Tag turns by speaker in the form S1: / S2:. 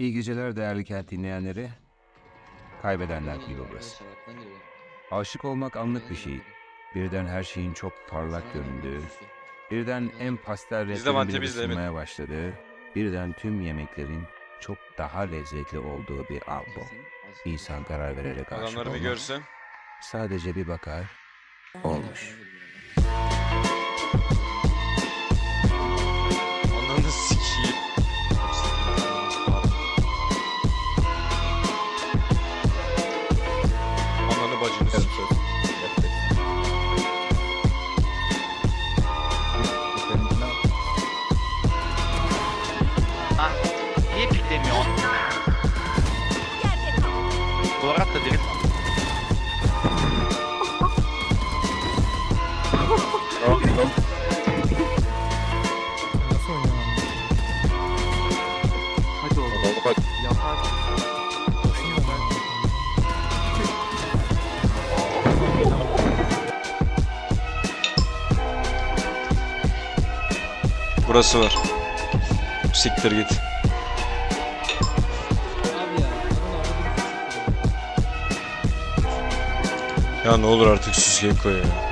S1: İyi geceler değerli kent dinleyenleri. Kaybedenler Kulübü burası. Aşık olmak anlık bir şey. Birden her şeyin çok parlak göründüğü, birden en pastel renklerin bile
S2: biz de, evet.
S1: ısınmaya başladığı, birden tüm yemeklerin çok daha lezzetli olduğu bir an bu. İnsan karar vererek aşık
S2: Adamları bir
S1: olmaz.
S2: görsen.
S1: Sadece bir bakar, olmuş.
S2: Ananı bacını sikeyim.
S3: Ah, niye piklemiyorsun? Olarak da direkt
S4: Nasıl
S2: Burası var. Siktir git. Ya ne olur artık süs koy ya.